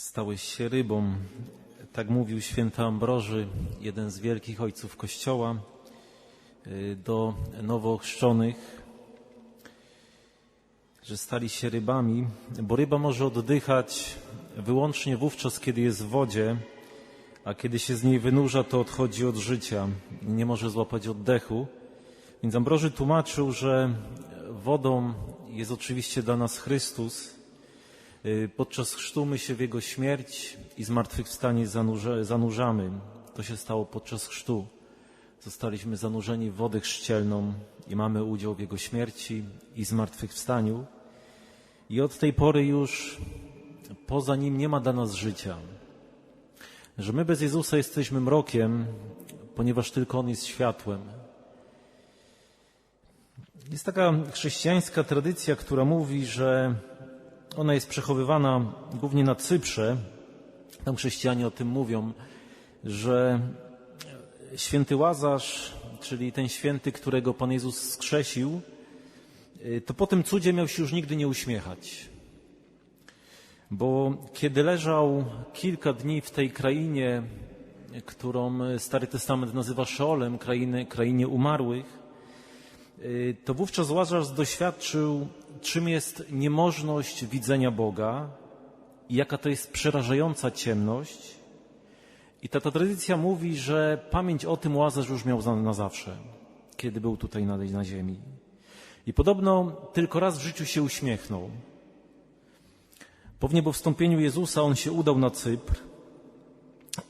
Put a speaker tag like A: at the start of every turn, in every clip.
A: Stałeś się rybą. Tak mówił święty Ambroży, jeden z wielkich ojców Kościoła, y, do nowo ochrzczonych, że stali się rybami, bo ryba może oddychać wyłącznie wówczas, kiedy jest w wodzie, a kiedy się z niej wynurza, to odchodzi od życia, nie może złapać oddechu. Więc Ambroży tłumaczył, że wodą jest oczywiście dla nas Chrystus, Podczas chrztu my się w Jego śmierć i zmartwychwstanie zanurza, zanurzamy. To się stało podczas chrztu. Zostaliśmy zanurzeni w wodę chrzcielną i mamy udział w Jego śmierci i zmartwychwstaniu. I od tej pory już poza Nim nie ma dla nas życia. Że my bez Jezusa jesteśmy mrokiem, ponieważ tylko On jest światłem. Jest taka chrześcijańska tradycja, która mówi, że ona jest przechowywana głównie na Cyprze. Tam chrześcijanie o tym mówią, że święty Łazarz, czyli ten święty, którego Pan Jezus skrzesił, y, to po tym cudzie miał się już nigdy nie uśmiechać. Bo kiedy leżał kilka dni w tej krainie, którą Stary Testament nazywa Szeolem, krainie, krainie umarłych, to wówczas Łazarz doświadczył czym jest niemożność widzenia Boga i jaka to jest przerażająca ciemność. I ta, ta tradycja mówi, że pamięć o tym Łazarz już miał na, na zawsze, kiedy był tutaj na, na ziemi. I podobno tylko raz w życiu się uśmiechnął. Po wniebowstąpieniu Jezusa on się udał na Cypr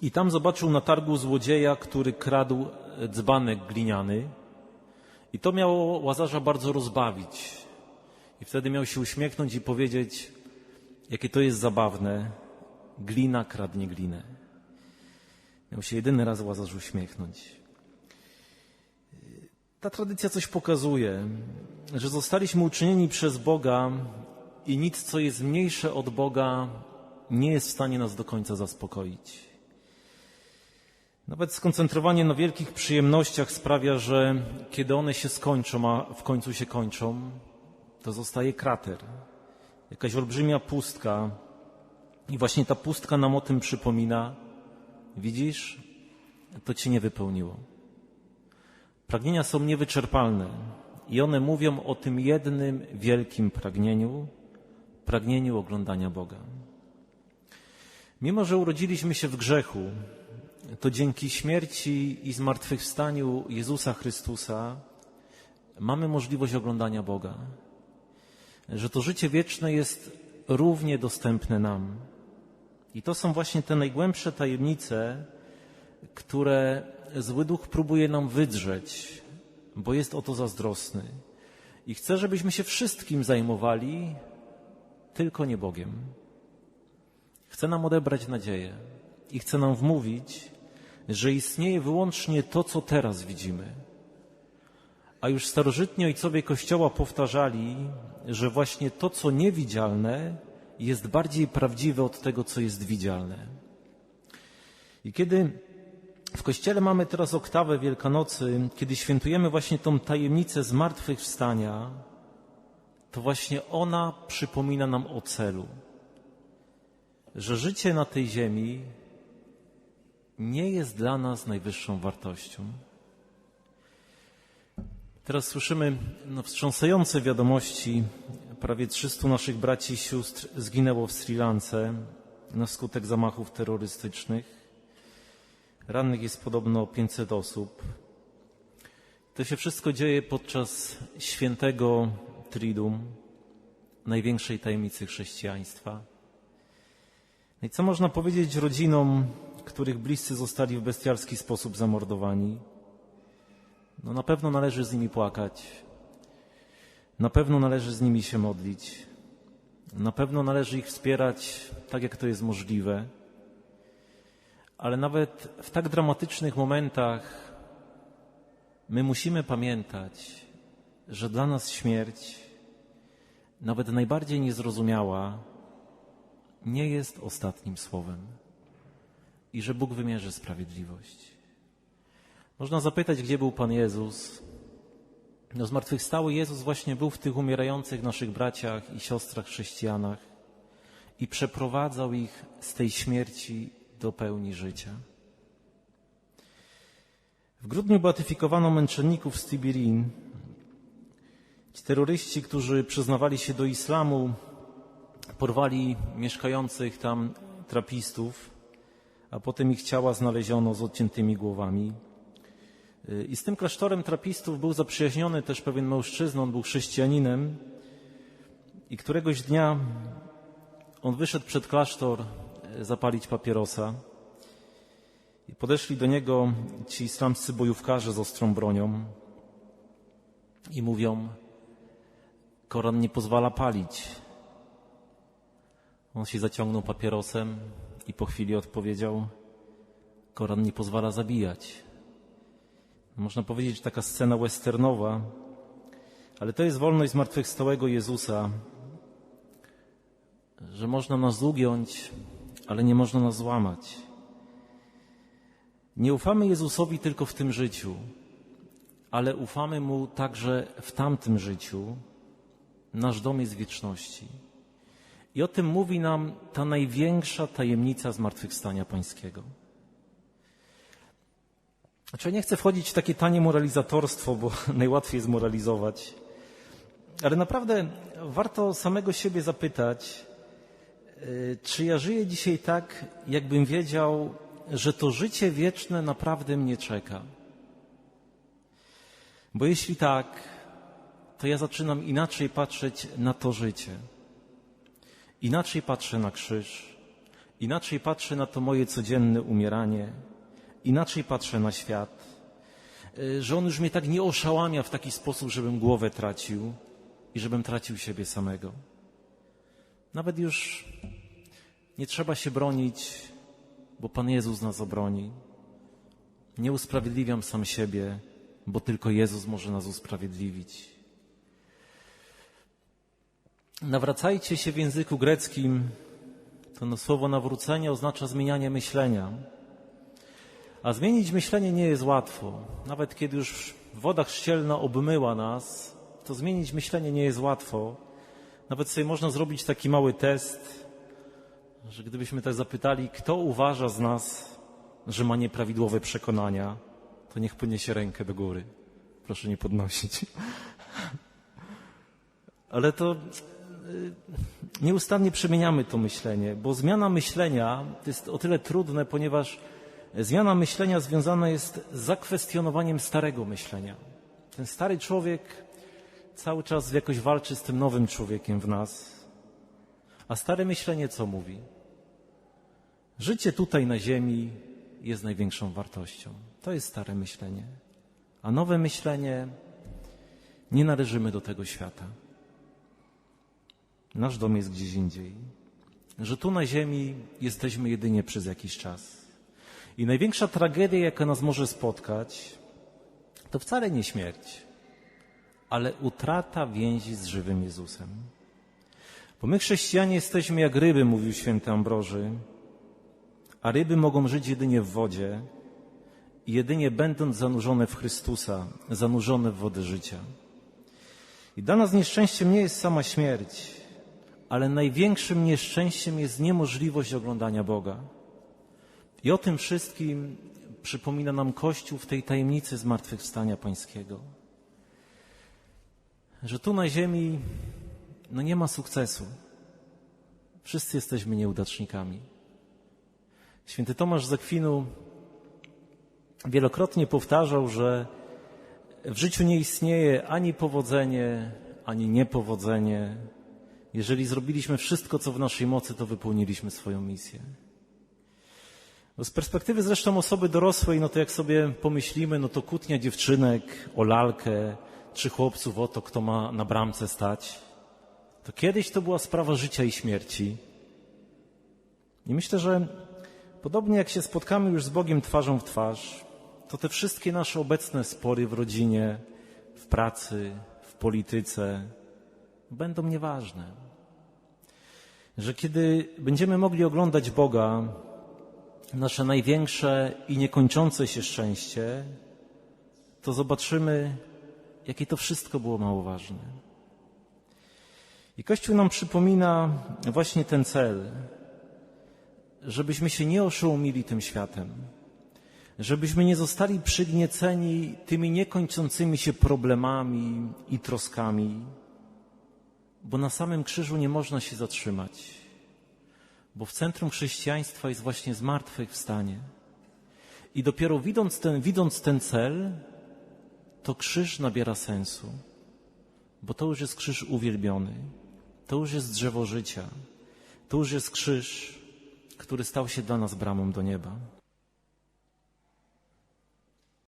A: i tam zobaczył na targu złodzieja, który kradł dzbanek gliniany. I to miało Łazarza bardzo rozbawić. I wtedy miał się uśmiechnąć i powiedzieć, jakie to jest zabawne, glina kradnie glinę. Miał się jedyny raz Łazarz uśmiechnąć. Ta tradycja coś pokazuje, że zostaliśmy uczynieni przez Boga i nic, co jest mniejsze od Boga, nie jest w stanie nas do końca zaspokoić. Nawet skoncentrowanie na wielkich przyjemnościach sprawia, że kiedy one się skończą, a w końcu się kończą, to zostaje krater, jakaś olbrzymia pustka. I właśnie ta pustka nam o tym przypomina. Widzisz, to cię nie wypełniło. Pragnienia są niewyczerpalne i one mówią o tym jednym wielkim pragnieniu, pragnieniu oglądania Boga. Mimo, że urodziliśmy się w grzechu, to dzięki śmierci i zmartwychwstaniu Jezusa Chrystusa mamy możliwość oglądania Boga że to życie wieczne jest równie dostępne nam. I to są właśnie te najgłębsze tajemnice, które zły duch próbuje nam wydrzeć, bo jest o to zazdrosny. I chce, żebyśmy się wszystkim zajmowali, tylko nie Bogiem. Chce nam odebrać nadzieję i chce nam wmówić, że istnieje wyłącznie to, co teraz widzimy a już starożytni ojcowie Kościoła powtarzali, że właśnie to, co niewidzialne, jest bardziej prawdziwe od tego, co jest widzialne. I kiedy w Kościele mamy teraz oktawę Wielkanocy, kiedy świętujemy właśnie tą tajemnicę zmartwychwstania, to właśnie ona przypomina nam o celu, że życie na tej ziemi nie jest dla nas najwyższą wartością. Teraz słyszymy no, wstrząsające wiadomości. Prawie 300 naszych braci i sióstr zginęło w Sri Lance na skutek zamachów terrorystycznych. Rannych jest podobno 500 osób. To się wszystko dzieje podczas świętego Tridum, największej tajemnicy chrześcijaństwa. No i co można powiedzieć rodzinom, których bliscy zostali w bestialski sposób zamordowani? No na pewno należy z nimi płakać. Na pewno należy z nimi się modlić. Na pewno należy ich wspierać tak, jak to jest możliwe. Ale nawet w tak dramatycznych momentach my musimy pamiętać, że dla nas śmierć, nawet najbardziej niezrozumiała, nie jest ostatnim słowem i że Bóg wymierzy sprawiedliwość. Można zapytać, gdzie był Pan Jezus. No, zmartwychwstały Jezus właśnie był w tych umierających naszych braciach i siostrach chrześcijanach i przeprowadzał ich z tej śmierci do pełni życia. W grudniu beatyfikowano męczenników z Tibirin. Ci terroryści, którzy przyznawali się do islamu, porwali mieszkających tam trapistów, a potem ich ciała znaleziono z odciętymi głowami. I z tym klasztorem trapistów był zaprzyjaźniony też pewien mężczyzna, on był chrześcijaninem i któregoś dnia on wyszedł przed klasztor e, zapalić papierosa i podeszli do niego ci islamscy bojówkarze z ostrą bronią i mówią, Koran nie pozwala palić. On się zaciągnął papierosem i po chwili odpowiedział, Koran nie pozwala zabijać. Można powiedzieć, taka scena westernowa, ale to jest wolność zmartwychwstałego Jezusa, że można nas ugiąć, ale nie można nas złamać. Nie ufamy Jezusowi tylko w tym życiu, ale ufamy Mu także w tamtym życiu. Nasz dom jest wieczności. I o tym mówi nam ta największa tajemnica zmartwychwstania Pańskiego. Znaczy, nie chcę wchodzić w takie tanie moralizatorstwo, bo najłatwiej jest moralizować. Ale naprawdę warto samego siebie zapytać, y, czy ja żyję dzisiaj tak, jakbym wiedział, że to życie wieczne naprawdę mnie czeka. Bo jeśli tak, to ja zaczynam inaczej patrzeć na to życie. Inaczej patrzę na krzyż, inaczej patrzę na to moje codzienne umieranie, inaczej patrzę na świat, y, że on już mnie tak nie oszałamia w taki sposób, żebym głowę tracił i żebym tracił siebie samego. Nawet już nie trzeba się bronić, bo Pan Jezus nas obroni. Nie usprawiedliwiam sam siebie, bo tylko Jezus może nas usprawiedliwić. Nawracajcie się w języku greckim. To no słowo nawrócenie oznacza zmienianie myślenia. A zmienić myślenie nie jest łatwo. Nawet kiedy już woda chrzcielna obmyła nas, to zmienić myślenie nie jest łatwo. Nawet sobie można zrobić taki mały test, że gdybyśmy tak zapytali, kto uważa z nas, że ma nieprawidłowe przekonania, to niech podniesie rękę do góry. Proszę nie podnosić. Ale to nieustannie przemieniamy to myślenie, bo zmiana myślenia to jest o tyle trudne, ponieważ Zmiana myślenia związana jest z zakwestionowaniem starego myślenia. Ten stary człowiek cały czas jakoś walczy z tym nowym człowiekiem w nas. A stare myślenie co mówi? Życie tutaj na ziemi jest największą wartością. To jest stare myślenie. A nowe myślenie nie należymy do tego świata. Nasz dom jest gdzieś indziej. Że tu na ziemi jesteśmy jedynie przez jakiś czas. I największa tragedia, jaka nas może spotkać, to wcale nie śmierć, ale utrata więzi z żywym Jezusem. Bo my, chrześcijanie, jesteśmy jak ryby, mówił święty Ambroży, a ryby mogą żyć jedynie w wodzie jedynie będąc zanurzone w Chrystusa, zanurzone w wodę życia. I dla nas nieszczęściem nie jest sama śmierć, ale największym nieszczęściem jest niemożliwość oglądania Boga. I o tym wszystkim przypomina nam Kościół w tej tajemnicy zmartwychwstania Pańskiego. Że tu na ziemi no nie ma sukcesu. Wszyscy jesteśmy nieudacznikami. Święty Tomasz z Akwinu wielokrotnie powtarzał, że w życiu nie istnieje ani powodzenie, ani niepowodzenie. Jeżeli zrobiliśmy wszystko, co w naszej mocy, to wypełniliśmy swoją misję. No z perspektywy zresztą osoby dorosłej, no to jak sobie pomyślimy, no to kłótnia dziewczynek o lalkę, czy chłopców o to, kto ma na bramce stać, to kiedyś to była sprawa życia i śmierci. I myślę, że podobnie jak się spotkamy już z Bogiem twarzą w twarz, to te wszystkie nasze obecne spory w rodzinie, w pracy, w polityce będą nieważne. Że kiedy będziemy mogli oglądać Boga, nasze największe i niekończące się szczęście, to zobaczymy, jakie to wszystko było mało ważne. I Kościół nam przypomina właśnie ten cel, żebyśmy się nie oszołomili tym światem, żebyśmy nie zostali przygnieceni tymi niekończącymi się problemami i troskami, bo na samym krzyżu nie można się zatrzymać, bo w centrum chrześcijaństwa jest właśnie zmartwychwstanie. I dopiero widząc ten, widząc ten cel, to krzyż nabiera sensu, bo to już jest krzyż uwielbiony, to już jest drzewo życia, to już jest krzyż, który stał się dla nas bramą do nieba.